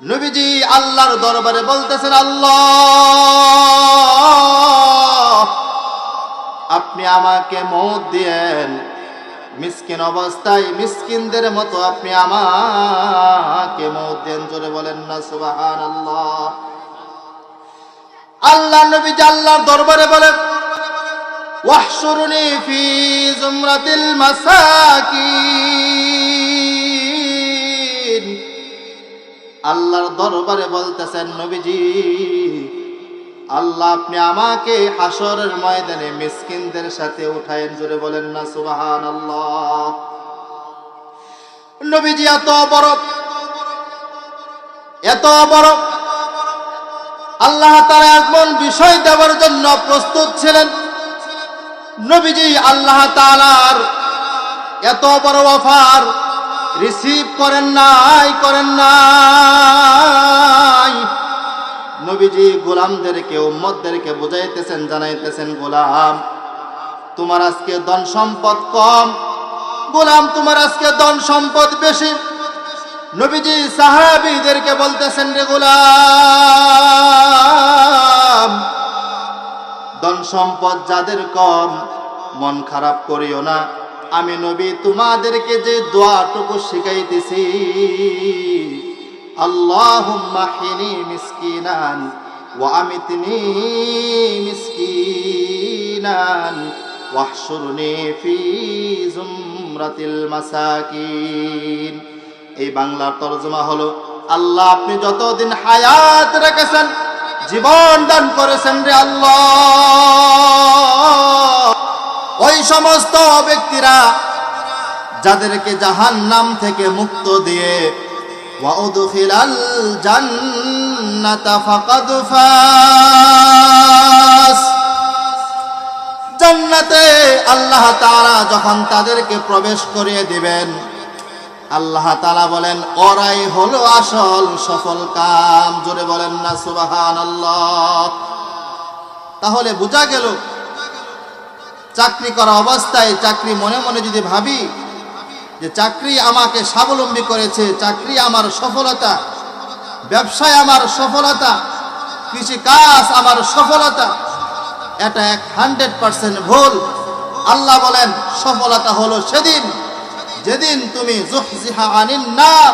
নবীজি আল্লাহর দরবারে বলতেছেন, আল্লাহ, আপনি আমাকে মত দিয়েন। মিসকিন অবস্থায় মিসকিনদের মতো আপনি আমাকে মত দেন। জোরে বলেন না সুবাহান আল্লাহ আল্লাহ নবীজি আল্লাহর দরবারে বলেন ওয়াহশুরুনি ফি জুমরাতিল মাসাকিন। আল্লাহর দরবারে বলতেছেন, নবীজি, আল্লাহ আপনি আমাকে হাসরের ময়দানে মিসকিনদের সাথে উঠায়েন। জোরে বলেন না সুবাহান আল্লাহ নবীজি, এত বড় এত বড় আল্লাহ তারা এমন বিষয় দেওয়ার জন্য প্রস্তুত ছিলেন। নবীজি, আল্লাহ তালার এত বড় অফার রিসিভ করেন নাই করেন নাই। নবীজি গোলামদেরকে, উম্মতদেরকে বুঝাইতেছেন, জানাইতেছেন, গোলাম, তোমার আজকে ধন সম্পদ কম। গোলাম, তোমার আজকে ধন সম্পদ বেশি। নবীজি সাহাবিদেরকে বলতেছেন, রে গোলাম, ধন সম্পদ যাদের কম, মন খারাপ করিও না। আমি নবী, তোমাদেরকে যে দোয়াটুকু শিখাইতেছি। আল্লাহুম্মা হিনি মিসকিনান আমিতনি মিসকিনান ওয়াহশুরনি ফি জুমরাতিল মাসাকিন। এই বাংলার তরজমা হলো, আল্লাহ আপনি যতদিন হায়াত রেখেছেন, জীবন দান করেছেন রে আল্লাহ। ওই সমস্ত ব্যক্তিরা যাদেরকে জাহান নাম থেকে মুক্ত দিয়ে জান্নাতা আল্লাহ তাআলা যখন তাদেরকে প্রবেশ করিয়ে দিবেন, আল্লাহ তালা বলেন, ওরাই হলো আসল সফল কাম। জোরে বলেন না সুবাহান তাহলে বোঝা গেল চাকরি করা অবস্থায়, চাকরি মনে মনে যদি ভাবি যে চাকরি আমাকে স্বাবলম্বী করেছে, চাকরি আমার সফলতা, ব্যবসায় আমার সফলতা কৃষি কাজ আমার সফলতা, এটা এক হান্ড্রেড পার্সেন্ট ভুল। আল্লাহ বলেন, সফলতা হলো সেদিন, যেদিন তুমি আনিন নার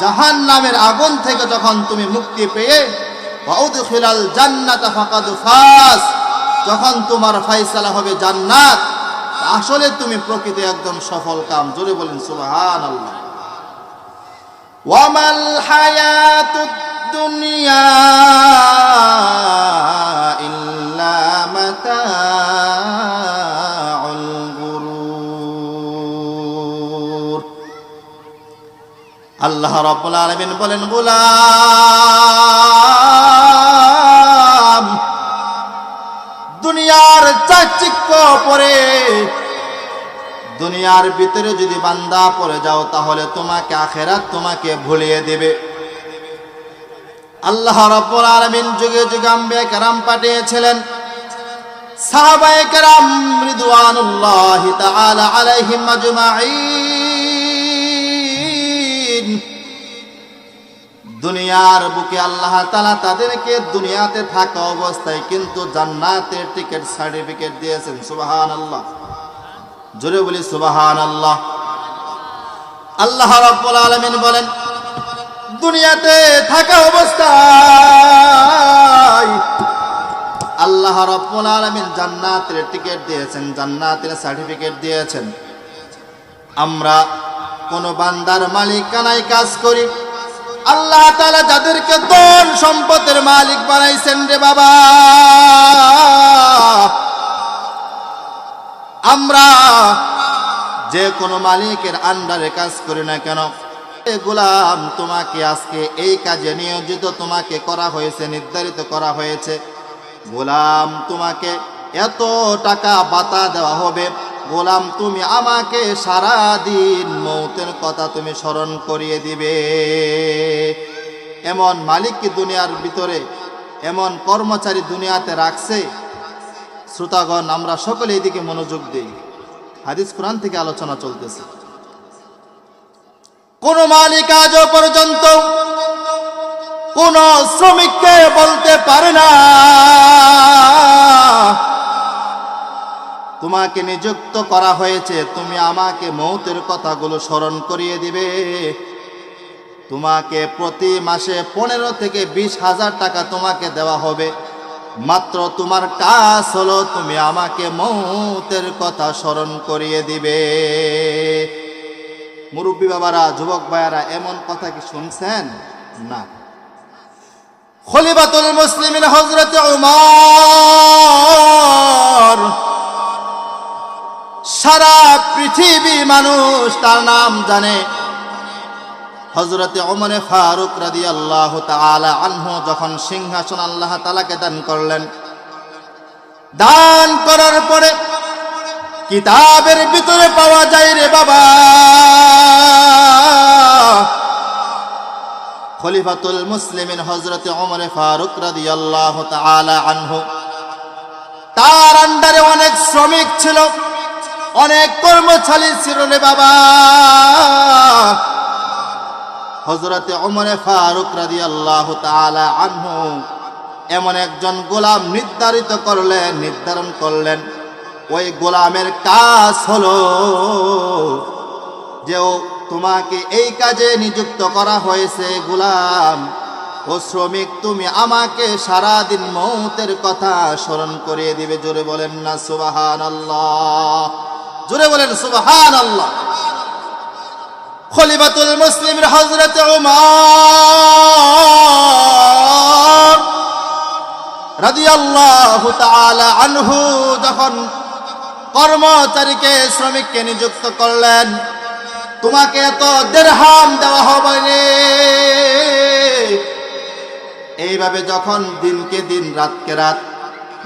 জাহান নামের আগুন থেকে যখন তুমি মুক্তি পেয়ে জান্নাতা ফাকাদ ফাস। যখন তোমার ফাইসালা হবে জান্নাত, আসলে তুমি প্রকৃতি একদম সফল কাম। জোরে বলেন, সুবহানাল্লাহ। ওয়ামাল হায়াতুদ দুনিয়া ইল্লা মাতাউল গুরুর। আল্লাহ রাব্বুল আলামিন বলেন, গোলাম পরে। দুনিয়ার ভিতরে যদি বান্দা পরে যাও, তাহলে তোমাকে আখেরাত তোমাকে ভুলিয়ে দেবে। আল্লাহ রব্বুল আলামিন যুগে যুগে আম্বিয়া কারাম পাঠিয়েছিলেন। সাহাবায়ে কেরাম রিদওয়ানুল্লাহি তাআলা আলাইহিম দুনিয়ার বুকে আল্লাহ তালা তাদেরকে দুনিয়াতে থাকা অবস্থায় কিন্তু জান্নাতের টিকিট সার্টিফিকেট দিয়েছেন সুবাহান আল্লাহ জোরে বলি সুবাহান আল্লাহ রাব্বুল আলামিন বলেন, দুনিয়াতে থাকা অবস্থায় আল্লাহ রব্বুল আলামিন জান্নাতের টিকিট দিয়েছেন, জান্নাতের সার্টিফিকেট দিয়েছেন। আমরা কোন বান্দার মালিকানায় কাজ করি আল্লাহ তালা যাদেরকে ধন সম্পদের মালিক বানাইছেন রে বাবা। আমরা যে কোনো মালিকের আন্ডারে কাজ করি না কেন? গোলাম, তোমাকে আজকে এই কাজে নিয়োজিত, তোমাকে করা হয়েছে, নির্ধারিত করা হয়েছে। গোলাম, তোমাকে এত টাকা বাতা দেওয়া হবে। গোলাম, তুমি আমাকে সারা দিন মৌতের কথা তুমি স্মরণ করিয়ে দিবে। এমন মালিক কি দুনিয়ার ভিতরে? এমন কর্মচারী দুনিয়াতে রাখছে? শ্রোতাগণ, আমরা সকলে এদিকে মনোযোগ দিই। হাদিস কোরআন থেকে আলোচনা চলতেছে। কোন মালিক আজও পর্যন্ত কোন শ্রমিককে বলতে পারে না। তোমাকে নিযুক্ত করা হয়েছে, তুমি আমাকে মৌতের কথাগুলো স্মরণ করিয়ে দিবে। তোমাকে প্রতি মাসে পনেরো থেকে বিশ হাজার টাকা তোমাকে দেওয়া হবে। মাত্র তোমার কাজ হলো তুমি আমাকে মৌতের কথা স্মরণ করিয়ে দিবে। মুরব্বী বাবারা, যুবক ভাইয়ারা, এমন কথা কি শুনছেন? না। খলিফাতুল মুসলিমিন হজরত সারা পৃথিবী মানুষ তার নাম জানে। হজরতে ওমরে ফারুক রাদি আল্লাহ তালা আনহু যখন সিংহাসন আল্লাহ তালাকে দান করলেন, দান করার পরে কিতাবের ভিতরে পাওয়া যায় রে বাবা। খলিফাতুল মুসলিমিন হজরতে ওমরে ফারুক রাদি আল্লাহ তালা আনহু, তার আন্ডারে অনেক শ্রমিক ছিল। অনেক কর্মচারী ছিল রে বাবা। হজরতে ওমরে ফারুক রাদি আল্লাহ আনহু এমন একজন গোলাম নির্ধারিত করলেন, নির্ধারণ করলেন। ওই গোলামের কাজ হলো যে ও তোমাকে এই কাজে নিযুক্ত করা হয়েছে, গোলাম। ও শ্রমিক, তুমি আমাকে সারাদিন মৌতের কথা স্মরণ করিয়ে দিবে, জোরে বলেন না সুবাহান আল্লাহ জোরে বলেন সুবাহান আল্লাহ খলিফাতুল মুসলিম হজরত উমর রাদিয়াল্লাহু তাআলা আনহু যখন কর্মচারীকে শ্রমিককে নিযুক্ত করলেন, তোমাকে এত দেড়হাম দেওয়া হবে রে এইভাবে যখন দিনকে দিন, রাতকে রাত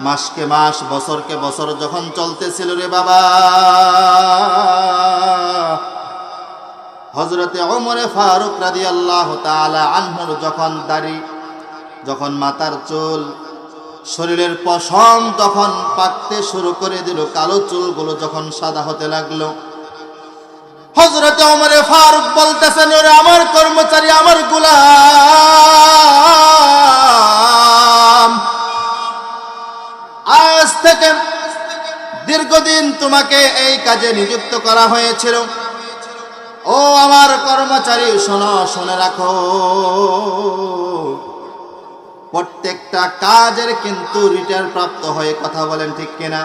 মাসকে মাস, বছরকে বছর যখন চলতেছিল রে বাবা। হজরতে অমরে ফারুক রাদি আল্লাহ আনহুর যখন দাড়ি, যখন মাথার চুল, শরীরের পশম তখন পাকতে শুরু করে দিল, কালো চুলগুলো যখন সাদা হতে লাগল। হজরতে অমরে ফারুক বলতেছেন আমার কর্মচারী, আমার গুলাম! থেকে দীর্ঘদিন তোমাকে এই কাজে নিযুক্ত করা হয়েছিল। ও আমার কর্মচারী, শোনো, শুনে রাখো। প্রত্যেকটা কাজের কিন্তু রিটার্ন প্রাপ্ত হয়ে কথা বলেন ঠিক কিনা?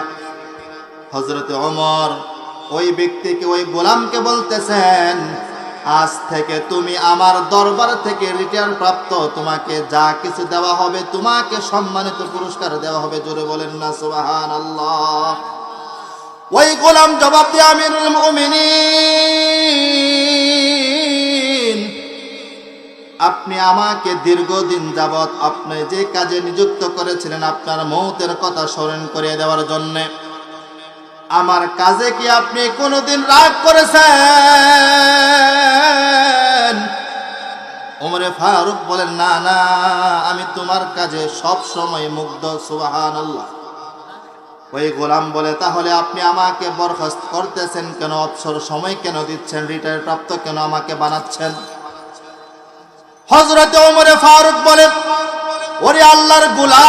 হজরতে অমর ওই ব্যক্তিকে, ওই গোলামকে বলতেছেন আজ থেকে তুমি আমার দরবার থেকে রিটার্ন প্রাপ্ত। তোমাকে যা কিছু দেওয়া হবে, তোমাকে সম্মানিত পুরস্কার দেওয়া হবে। জোরে বলেন না সুবাহান আল্লাহ ওই গোলাম জবাব দিয়ে, আমিরুল মুমিনিন, আপনি আমাকে দীর্ঘদিন যাবৎ আপনি যে কাজে নিযুক্ত করেছিলেন, আপনার মৌতের কথা স্মরণ করিয়ে দেওয়ার জন্যে আমার কাজে কি আপনি কোনোদিন রাগ করেছেন? ওমরে ফারুক বলেন, না না, আমি তোমার কাজে সব সময় মুগ্ধ সুবাহান আল্লাহ ওই গোলাম বলে, তাহলে আপনি আমাকে বরখাস্ত করতেছেন কেন? অবসর সময় কেন দিচ্ছেন? রিটায়ার প্রাপ্ত কেন আমাকে বানাচ্ছেন? হজরতে ওমরে ফারুক বলে ওরে আল্লাহর গুলাম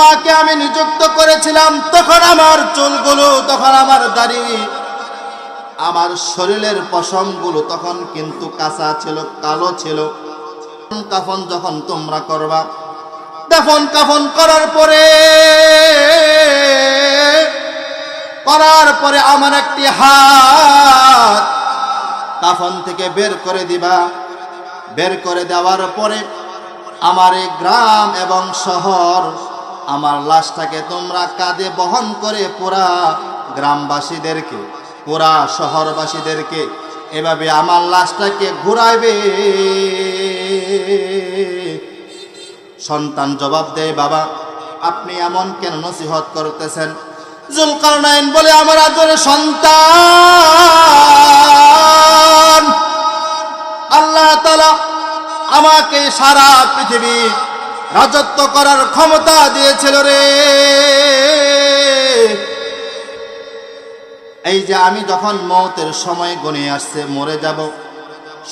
তোমাকে আমি নিযুক্ত করেছিলাম, তখন আমার চুলগুলো, তখন আমার দাড়ি, আমার শরীরের পশমগুলো তখন কিন্তু কাঁচা ছিল, কালো ছিল। কাফন যখন তোমরা করবা দাফন কাফন করার পরে করার পরে আমার একটি হাত কাফন থেকে বের করে দিবা। বের করে দেওয়ার পরে, আমার এই গ্রাম এবং শহর আমার লাশটাকে তোমরা কাঁধে বহন করে পুরা গ্রামবাসীদেরকে পুরা শহরবাসীদেরকে, এভাবে আমার লাশটাকে ঘুরাইবে। সন্তান জবাব দেয়, বাবা, আপনি এমন কেন নসিহত করতেছেন? জুলকারনাইন বলে, আমার আদরে সন্তান। আল্লাহ তালা আমাকে সারা পৃথিবী রাজত্ব করার ক্ষমতা দিয়েছিল রে। এই যে আমি যখন মতের সময় গনে আসছে, মরে যাব।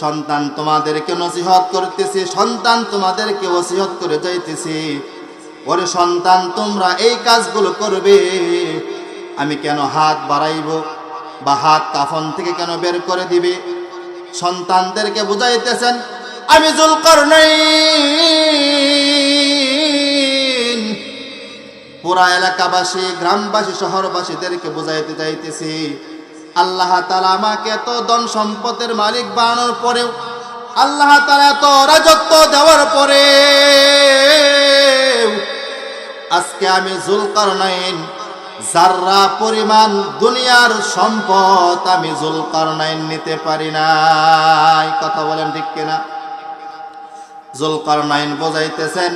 সন্তান তোমাদেরকে নসিহত করতেছি, সন্তান তোমাদেরকে ওসিহত করে যাইতেছি। ওরে সন্তান, তোমরা এই কাজগুলো করবে। আমি কেন হাত বাড়াইব বা হাত কাফন থেকে কেন বের করে দিবে? সন্তানদেরকে বুঝাইতেছেন আমি জুলকর নেই পুরা এলাকাবাসী, গ্রামবাসী, শহরবাসীদেরকে বুঝাইতে যাইতেছি, আল্লাহ তালা আমাকে এত ধন সম্পদের মালিক বানানোর পরেও, আল্লাহ তালা এত রাজত্ব দেওয়ার পরে আজকে আমি জুলকার নাইন যার্রা পরিমাণ দুনিয়ার সম্পদ আমি জুলকার নাইন নিতে পারি নাই। কথা বলেন ঠিক কিনা? জোলকার নাইন বোঝাইতেছেন,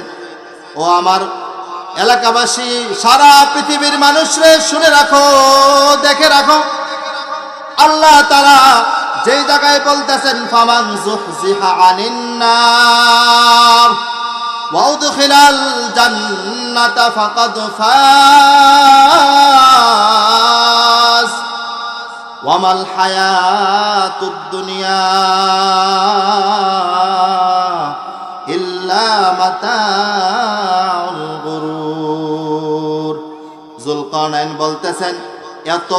ও আমার এলাকাবাসী, সারা পৃথিবীর মানুষরে শুনে রাখো, দেখে রাখো। আল্লাহ তারা যেই জায়গায় বলতেছেন, ফামান জুহজিহা আনিন্নার ওয়াউদখিলাল জান্নাতা ফাকাদ ফাজ ওয়ামাল হায়াতুদ দুনিয়া। জুলকারনাইন বলতেছেন, এত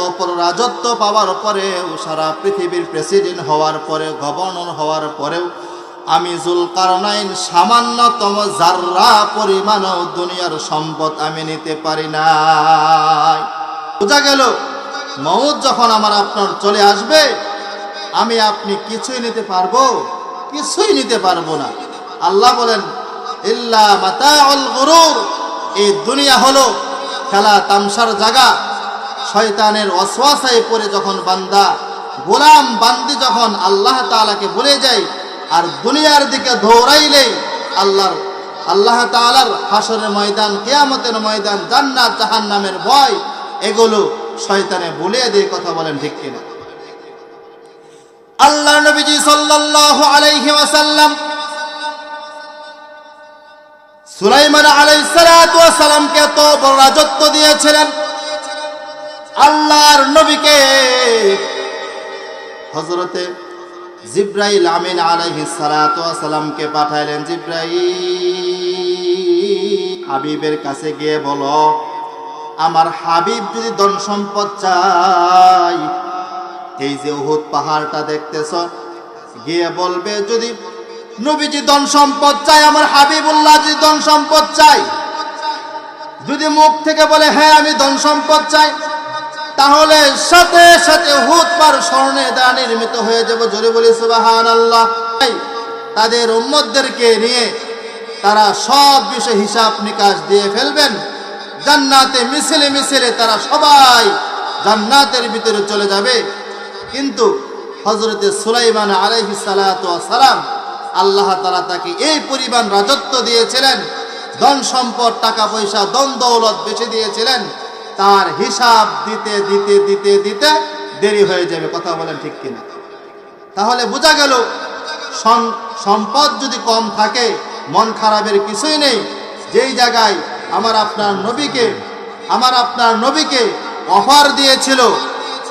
রাজত্ব পাওয়ার পরেও, সারা পৃথিবীর প্রেসিডেন্ট হওয়ার পরে গভর্নর হওয়ার পরেও, আমি জুলকারনাইন সামান্যতম জাররা পরিমাণও দুনিয়ার সম্পদ আমি নিতে পারি না বোঝা গেল মৌত যখন আমার আপনার চলে আসবে, আমি আপনি কিছুই নিতে পারব, কিছুই নিতে পারব না। আল্লাহ বলেন ইল্লা মাতাউল গুরুর। এই দুনিয়া হলো খেলা তামসার জায়গা। শয়তানের অশ্বাসায় পড়ে যখন বান্দা, গোলাম বান্দি যখন আল্লাহ তাআলাকে বলে যায়, আর দুনিয়ার দিকে দৌড়াইলেই আল্লাহর, আল্লাহ তাআলার হাসরের ময়দান, কিয়ামতের ময়দান, জান্নাত, জাহান্নামের ভয়, এগুলো শয়তানে বলিয়ে দিয়ে কথা বলেন ঠিক কিনা। আল্লাহ নবীজি সাল্লাল্লাহু আলাইহি ওয়াসাল্লাম সুলাইমান আলাই ওয়াসালামকে এত বড় রাজত্ব দিয়েছিলেন। আল্লাহর নবীকে হজরতে জিব্রাইল আমিন আলাইহিস সালাতু ওয়াসালামকে পাঠাইলেন, জিব্রাইল, হাবিবের কাছে গিয়ে বলো, আমার হাবিব যদি ধন সম্পদ চাই এই যে উহুদ পাহাড়টা দেখতেছ, গিয়ে বলবে যদি নবীজি ধন সম্পদ চাই আমার হাবিবুল্লাহ যদি ধন সম্পদ চাই যদি মুখ থেকে বলে হ্যাঁ আমি ধন সম্পদ চাই, তাহলে সাথে সাথে হুদ পার স্বর্ণে দা নির্মিত হয়ে যাব। জোরে বলি সুবাহান আল্লাহ তাদের উম্মতদেরকে নিয়ে তারা সব বিষয় হিসাব নিকাশ দিয়ে ফেলবেন। জান্নাতে মিছিলে মিছিলে তারা সবাই জান্নাতের ভিতরে চলে যাবে। কিন্তু হজরতে সুলাইমান আলাইহি সালাম আল্লাহ তালা তাকে এই পরিমাণ রাজত্ব দিয়েছিলেন, ধন সম্পদ, টাকা পয়সা দন দৌলত বেছে দিয়েছিলেন, তার হিসাব দিতে দিতে দিতে দিতে দেরি হয়ে যাবে, কথা বলেন ঠিক কিনা? তাহলে বোঝা গেল সম্পদ যদি কম থাকে, মন খারাপের কিছুই নেই, যেই জায়গায় আমার আপনার নবীকে, আমার আপনার নবীকে অফার দিয়েছিল,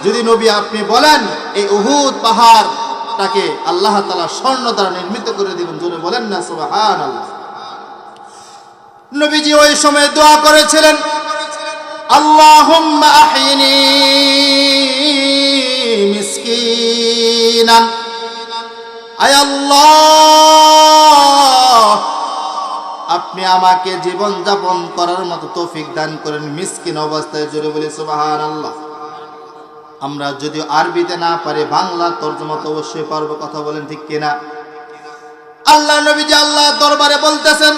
যদি নবী আপনি বলেন, এই উহুদ পাহাড়টাকে আল্লাহ তালা স্বর্ণ দ্বারা নির্মিত করে দিবেন। জোরে বলেন না সুবাহান নবীজি ওই সময় দোয়া করেছিলেন আল্লাহ, আপনি আমাকে জীবন যাপন করার মতো তৌফিক দান করেন মিসকিন অবস্থায়। জোরে বলে সুবাহান আল্লাহ আমরা যদি আরবিতে না পারি, বাংলা তর্জমা তো অবশ্যই পারব, কথা বলেন ঠিক কিনা? আল্লাহ নবী যে আল্লাহ দরবারে বলতেছেন,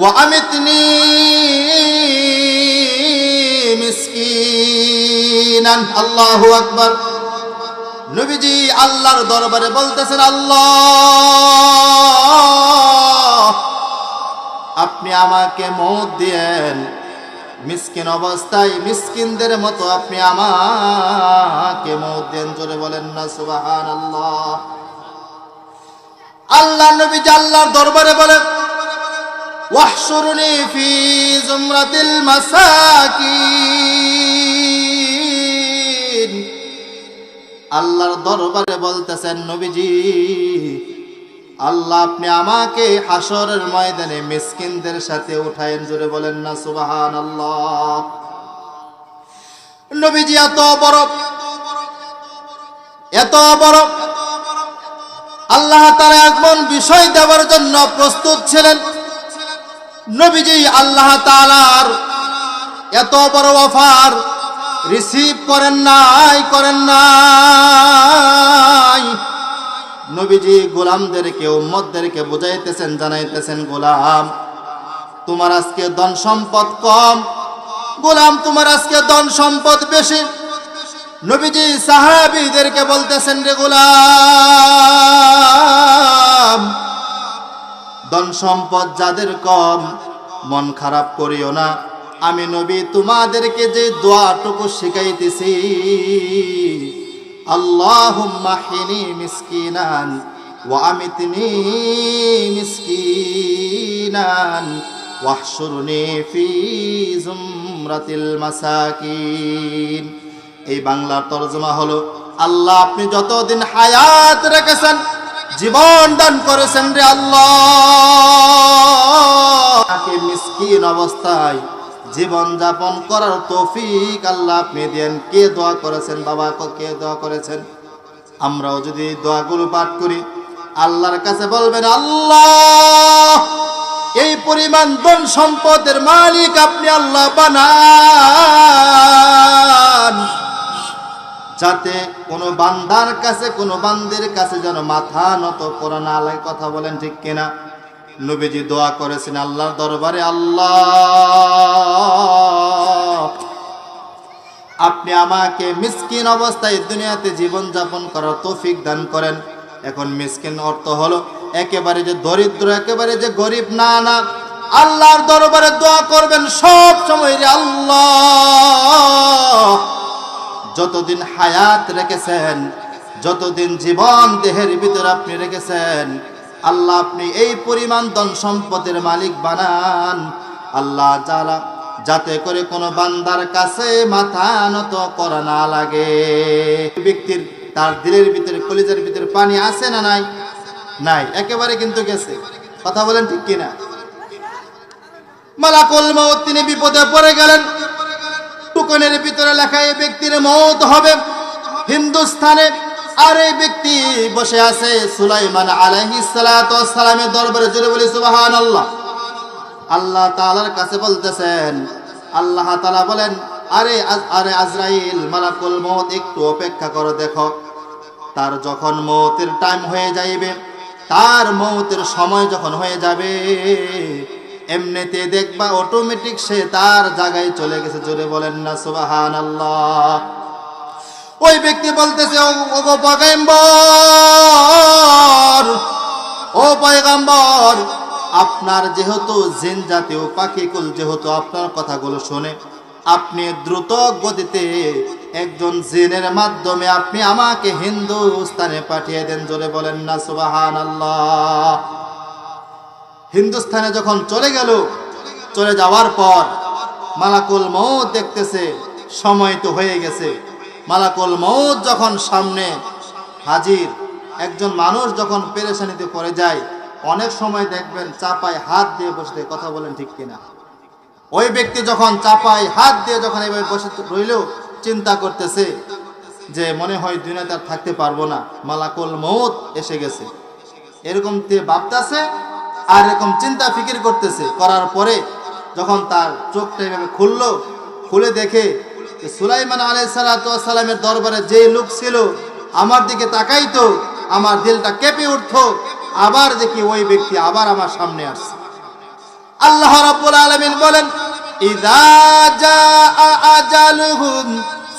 ওয়া আমিতনি মিসকিনান। আল্লাহু আকবার। নবীজি আল্লাহর দরবারে বলতেছেন, আল্লাহ, আপনি আমাকে মত দিয়েন। মিসকিন অবস্থায় মিসকিনদের মতো আপনি আমাকে মত জোরে বলেন না সুবাহান আল্লাহ আল্লাহ নবী আল্লাহর দরবারে বলেন, ওয়াহশুরুনি ফি জুমরাতিল মাসাকিন। আল্লাহর দরবারে বলতেছেন, নবীজি আল্লাহ আপনি আমাকে হাসরের ময়দানে মিসকিনদের সাথে উঠায়েন জুড়ে বলেন না সুবাহান আল্লাহ নবীজি এত বড় এত বড়। আল্লাহ তারা এমন বিষয় দেওয়ার জন্য প্রস্তুত ছিলেন। নবীজি আল্লাহ তালার এত বড় অফার রিসিভ করেন নাই করেন নাই। নবীজি গোলামদেরকে, উম্মতদেরকে বুঝাইতেছেন, জানাইতেছেন, গোলাম, তোমার আজকে ধন সম্পদ কম। গোলাম, তোমার আজকে ধন সম্পদ বেশি। নবীজি সাহাবীদেরকে বলতেছেন, রে গোলাম, ধন সম্পদ যাদের কম, মন খারাপ করিও না। আমি নবী, তোমাদেরকে যে দোয়াটুকু শিখাইতেছি আল্লাহুম্মা হিনি মিসকিনান ওয়া আমিতনি মিসকিনান ওয়াহশুরনি ফি জুমরাতিল মাসাকিন। এই বাংলার তরজমা হলো, আল্লাহ আপনি যতদিন হায়াত রেখেছেন, জীবন দান করেছেন রে আল্লাহ। মিসকিন অবস্থায় জীবন যাপন করার তৌফিক আল্লাহ আপনি দেন কে দোয়া করেছেন বাবা? কে দোয়া করেছেন? আমরাও যদি দোয়াগুলো পাঠ করি, আল্লাহর কাছে বলবেন, আল্লাহ, এই পরিমাণ ধন সম্পদের মালিক আপনি আল্লাহ বানান। যাতে কোনো বান্দার কাছে, কোনো বান্দের কাছে যেন মাথা নত করা না লাগে। কথা বলেন ঠিক কিনা? নবীজি দোয়া করেছেন আল্লাহর দরবারে, আল্লাহ। আপনি আমাকে মিসকিন অবস্থায় দুনিয়াতে জীবন যাপন করার তৌফিক দান করেন। এখন মিসকিন অর্থ হলো একেবারে যে দরিদ্র, একেবারে যে গরিব, না না। আল্লাহর দরবারে দোয়া করবেন সব সময় আল্লাহ। যতদিন হায়াত রেখেছেন, যতদিন জীবন দেহের ভিতরে আপনি রেখেছেন আল্লাহ আপনি এই পরিমাণ ধন সম্পদের মালিক বানান। আল্লাহ যারা যাতে করে কোনো বান্দার কাছে মাথা নত করা না লাগে। ব্যক্তির তার দিলের ভিতরে, কলিজার ভিতরে পানি আছে না নাই? নাই, একেবারে কিন্তু গেছে। কথা বলেন ঠিক কিনা? মালাকুল মৌত তিনি বিপদে পড়ে গেলেন। টুকনের ভিতরে লেখা এই ব্যক্তির মৌত হবে। হিন্দুস্তানে আর এই ব্যক্তি বসে আছে সুলাইমান আলাইহিস সালাতু ওয়াস সালামের দরবারে জুড়ে বলি সুবহানাল্লাহ। আল্লাহ তাআলার কাছে বলতেছেন, আল্লাহ তাআলা বলেন, আরে আরে আজরাইল, মালাকুল মৌত একটু অপেক্ষা করো, দেখো। তার যখন মৌতের টাইম হয়ে যাইবে, তার মৌতের সময় যখন হয়ে যাবে, এমনিতে দেখবা অটোমেটিক সে তার জায়গায় চলে গেছে, জোরে বলেন না সুবাহান আল্লাহ ওই ব্যক্তি বলতেছে "ও- ও গো পয়গম্বর, ও পয়গম্বর, আপনার যেহেতু জিন জাতীয় পাখিকুল যেহেতু আপনার কথাগুলো শুনে, আপনি দ্রুত গতিতে একজন জিনের মাধ্যমে আপনি আমাকে হিন্দুস্তানে পাঠিয়ে দেন। জোরে বলেন না সুবাহান আল্লাহ হিন্দুস্তানে যখন চলে গেল, চলে যাওয়ার পর মালাকুল মৌত দেখতেছে, সময় তো হয়ে গেছে। মালাকুল মৌত যখন সামনে হাজির, একজন মানুষ যখন পেরেশানিতে পড়ে যায়, অনেক সময় দেখবেন চাপায় হাত দিয়ে বসতে কথা বলেন ঠিক কিনা? ওই ব্যক্তি যখন চাপায় হাত দিয়ে যখন এভাবে বসে রইল চিন্তা করতেছে যে মনে হয় দুনিয়াতে আর থাকতে পারব না, মালাকুল মৌত এসে গেছে। এরকম তে ভাবতেছে আর এরকম চিন্তা ফিকির করতেছে। করার পরে যখন তার চোখটা এভাবে খুললো, খুলে দেখে সুলাইমান আলাইসালামের দরবারে যে লোক ছিল, আমার দিকে তাকাইতো, আমার দিলটা কেঁপে উঠতো, আবার দেখি ওই ব্যক্তি আবার আমার সামনে আসছে। আল্লাহ রাব্বুল আলামিন বলেন ইযা জাআ আজালুহুম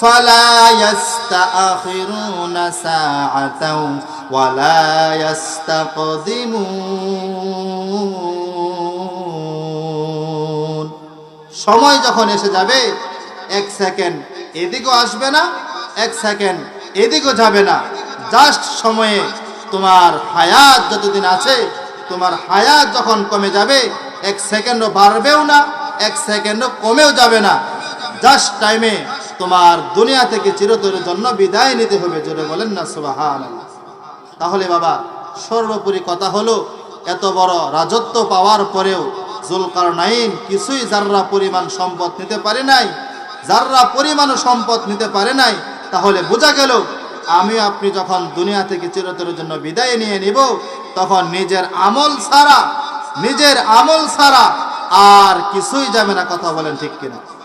ফালা ইস্তাখিরুনা সাআতাও ওয়ালা ইস্তাকদিমুন সময় যখন এসে যাবে এক সেকেন্ড। এদিকেও আসবে না, এক সেকেন্ড। এদিকেও যাবে না। জাস্ট সময়ে তোমার হায়াত যতদিন আছে, তোমার হায়াত যখন কমে যাবে, এক সেকেন্ডও বাড়বেও না, এক সেকেন্ডও কমেও যাবে না। জাস্ট টাইমে তোমার দুনিয়া থেকে চিরতরের জন্য বিদায় নিতে হবে, জোরে বলেন না সুবাহান তাহলে বাবা, সর্বোপরি কথা হলো, এত বড় রাজত্ব পাওয়ার পরেও জুলকার নাইন কিছুই যার্রা পরিমাণ সম্পদ নিতে পারে নাই যার্রা পরিমাণ সম্পদ নিতে পারে নাই, তাহলে বোঝা গেল আমি আপনি যখন দুনিয়া থেকে চিরতরের জন্য বিদায় নিয়ে নিব, তখন নিজের আমল ছাড়া, নিজের আমল ছাড়া আর কিছুই যাবে না, কথা বলেন ঠিক কিনা।